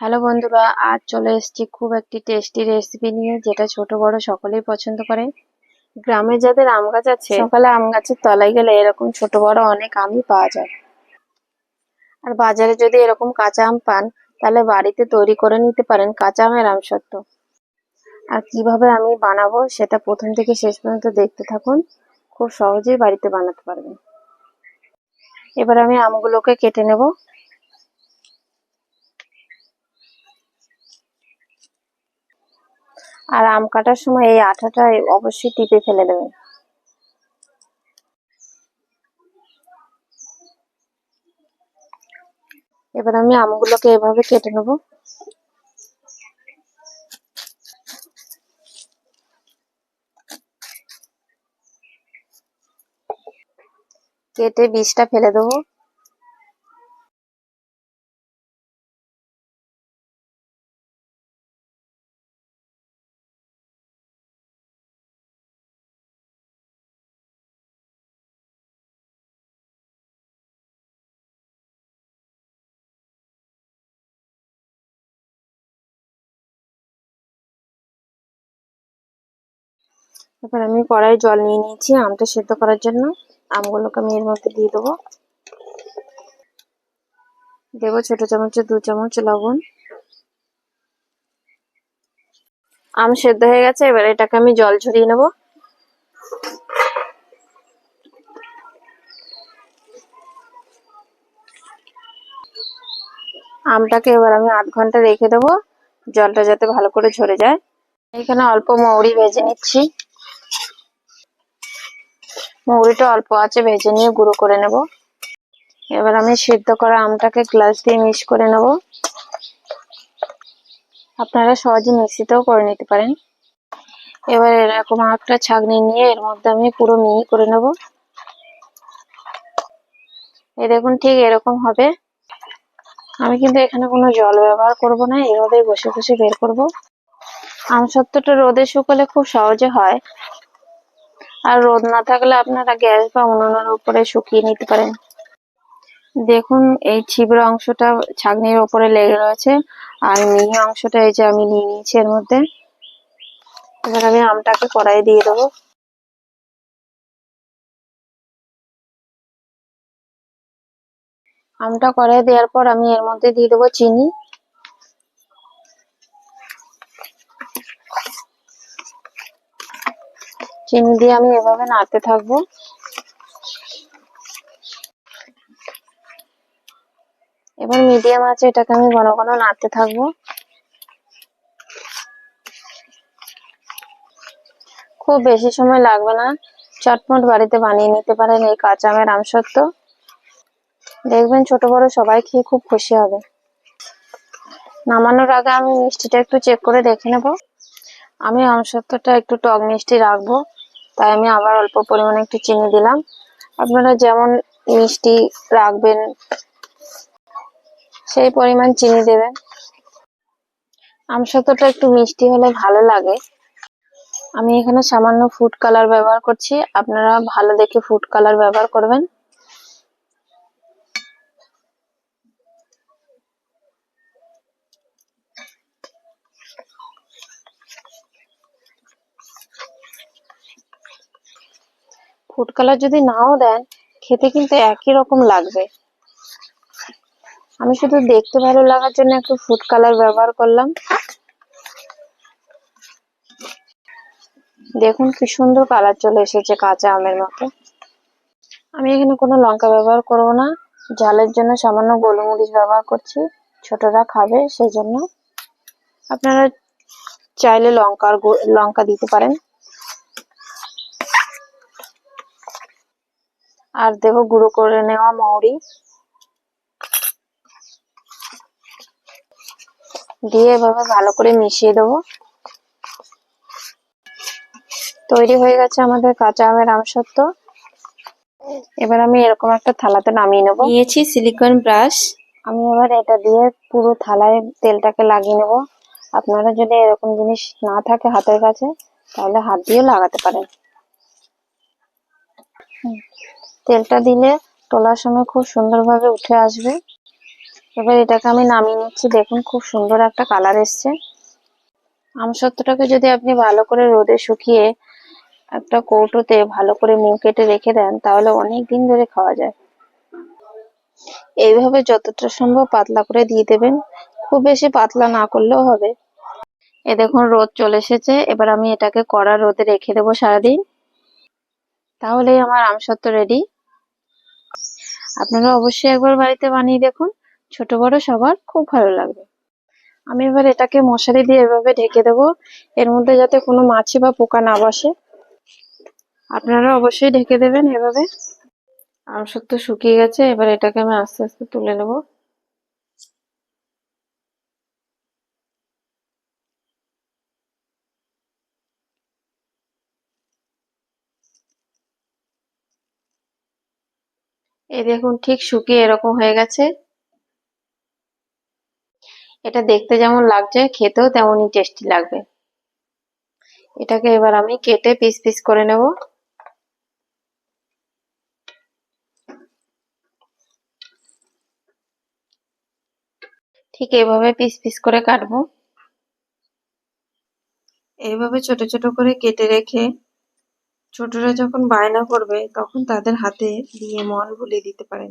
Hello বন্ধুরা, আজ চলে এসেছি খুব একটি টেস্টি রেসিপি নিয়ে, যেটা ছোট বড় সকলেই পছন্দ করে। গ্রামে যাদের আম গাছ আছে, সকালে আম গাছের তলায় গেলে এরকম ছোট বড় অনেক আমই পাওয়া যায়। আর বাজারে যদি এরকম কাঁচা আম পান, তাহলে বাড়িতে তৈরি করে নিতে পারেন কাঁচা আমের আমসত্ত্ব আর কীভাবে আমি বানাবো, সেটা প্রথম থেকে শেষ পর্যন্ত দেখতে থাকুন। খুব সহজেই বাড়িতে বানাতে পারবেন। এবার আমি আমগুলোকে কেটে নেব। আর আম কাটার সময় এই আঠাটা অবশ্যই টিপে ফেলে দেবেন। এবার আমি আমগুলোকে এভাবে কেটে নেব। কেটে বীজটা ফেলে দেবো। এবার আমি কড়াই জল নিয়ে নিয়েছি, আমটা সেদ্ধ করার জন্য। আমগুলোকে আমি এর মধ্যে দিয়ে দেবো। দেবো ছোট চামচে দু চামচ লবণ। আম সেদ্ধ হয়ে গেছে, এবার এটাকে আমি জল ঝরিয়ে নেব। আমটাকে এবার আমি আধ ঘণ্টা রেখে দেবো, জলটা যাতে ভালো করে ঝরে যায়। এখানে অল্প মৌরি ভেজে নিচ্ছি। মৌরিটা অল্প আছে ভেজে নিয়ে গুঁড়ো করে নেব। এবার আমি সিদ্ধ করা আমটাকে গ্লাস দিয়ে মিক্স করে নেব। আপনারা সহজে মিক্সিতেও করে নিতে পারেন। এবার এরকম একটা ছাগনি নিয়ে এর মধ্যে আমি পুরো মিহি করে নেব। এই দেখুন, ঠিক এরকম হবে। আমি কিন্তু এখানে কোনো জল ব্যবহার করব না এভাবে বসে বসে বের করব। আমসত্ত্বটা রোদে শুকালে খুব সহজে হয়। আর রোদ না থাকলে আপনারা গ্যাস বা উনুনের উপরে শুকিয়ে নিতে পারেন। দেখুন, এই ছিবড়া অংশটা ছাগনির ওপরে লেগে রয়েছে। আর মিহি অংশটা এই যে আমি নিয়ে নিয়েছি এর মধ্যে। এবার আমি আমটাকে কড়াই দিয়ে দেবো। আমটা কড়াই দেওয়ার পর আমি এর মধ্যে দিয়ে দেবো চিনি। চিনি দিয়ে আমি এভাবে নাড়তে থাকব। এবার মিডিয়াম আছে, এটাকে আমি ঘন ঘন নাড়তে থাকব। খুব বেশি সময় লাগবে না চটমট বাড়িতে বানিয়ে নিতে পারেন এই কাঁচা আমের আমসত্ত্ব। দেখবেন ছোট বড় সবাই খেয়ে খুব খুশি হবে। নামানোর আগে আমি মিষ্টিটা একটু চেক করে দেখে নেব। আমি আমসত্ত্বটা একটু টক মিষ্টি রাখব। তাই আমি আবার অল্প পরিমাণে একটু চিনি দিলাম। আপনারা যেমন মিষ্টি রাখবেন, সেই পরিমাণ চিনি দেবেন। আমসত্বটা একটু মিষ্টি হলে ভালো লাগে। আমি এখানে সামান্য ফুড কালার ব্যবহার করছি। আপনারা ভালো দেখে ফুড কালার ব্যবহার করবেন। ফুড কালার যদি নাও দেন, খেতে কিন্তু একই রকম লাগবে। আমি শুধু দেখতে ভালো লাগার জন্য একটু ফুড কালার ব্যবহার করলাম। দেখুন কি সুন্দর কালার চলে এসেছে কাঁচা আমের মতো। আমি এখানে কোনো লঙ্কা ব্যবহার করব না। ঝালের জন্য সামান্য গোলমরিচ ব্যবহার করছি। ছোটরা খাবে সেই জন্য আপনারা চাইলে লঙ্কার লঙ্কা দিতে পারেন। আর দেব গুঁড়ো করে নেওয়া মৌরি। দিয়ে এভাবে ভালো করে মিশিয়ে দেবো। তৈরি হয়ে গেছে আমাদের কাঁচা আমের আমসত্ত্ব। এবার আমি এরকম একটা থালাতে নামিয়ে নেব। নিয়েছি সিলিকন ব্রাশ আমি এবার এটা দিয়ে পুরো থালায় তেলটাকে লাগিয়ে নেব। আপনারা যদি এরকম জিনিস না থাকে হাতের কাছে তাহলে হাত দিয়েও লাগাতে পারেন। তেলটা দিলে তোলার সময় খুব সুন্দরভাবে উঠে আসবে। এবার এটাকে আমি নামিয়ে নিচ্ছি। দেখুন, খুব সুন্দর একটা কালার এসছে। আমসত্ত্বটাকে যদি আপনি ভালো করে রোদে শুকিয়ে একটা কৌটোতে ভালো করে মুখ কেটে রেখে দেন, তাহলে অনেক দিন ধরে খাওয়া যায়। এইভাবে যতটা সম্ভব পাতলা করে দিয়ে দেবেন। খুব বেশি পাতলা না করলেও হবে। এ দেখুন, রোদ চলে এসেছে। এবার আমি এটাকে কড়া রোদে রেখে দেবো সারাদিন। তাহলেই আমার আমসত্ত্ব রেডি আপনারা অবশ্যই একবার বাড়িতে বানিয়ে দেখুন, ছোট বড় সবার খুব ভালো লাগবে। আমি এবার এটাকে মশারি দিয়ে এভাবে ঢেকে দেবো, এর মধ্যে যাতে কোনো মাছি বা পোকা না বসে। আপনারা অবশ্যই ঢেকে দেবেন এভাবে। আমসত্ত্ব শুকিয়ে গেছে, এবার এটাকে আমি আস্তে আস্তে তুলে নেব। এই দেখুন, ঠিক শুকিয়ে এরকম হয়ে গেছে। এটা দেখতে যেমন লাগছে, খেতেও তেমনই টেস্টি লাগবে। এটাকে এবার আমি কেটে পিস পিস করে নেব। ঠিক এভাবে পিস পিস করে কাটবো। এইভাবে ছোট ছোট করে কেটে রেখে ছোটরা যখন বায়না করবে, তখন তাদের হাতে দিয়ে মন ভুলিয়ে দিতে পারেন।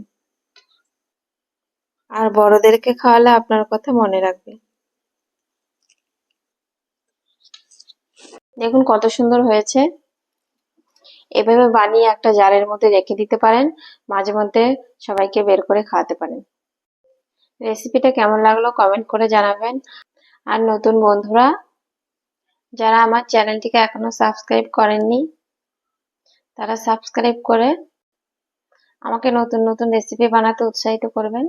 আর বড়দেরকে খাওয়ালে আপনার কথা মনে রাখবে। দেখুন কত সুন্দর হয়েছে। এভাবে বানিয়ে একটা জারের মধ্যে রেখে দিতে পারেন। মাঝে মধ্যে সবাইকে বের করে খাওয়াতে পারেন। রেসিপিটা কেমন লাগল কমেন্ট করে জানাবেন। আর নতুন বন্ধুরা, যারা আমার চ্যানেলটিকে এখনও সাবস্ক্রাইব করেননি তারা সাবস্ক্রাইব করে আমাকে নতুন নতুন রেসিপি বানাতে উৎসাহিত করবেন।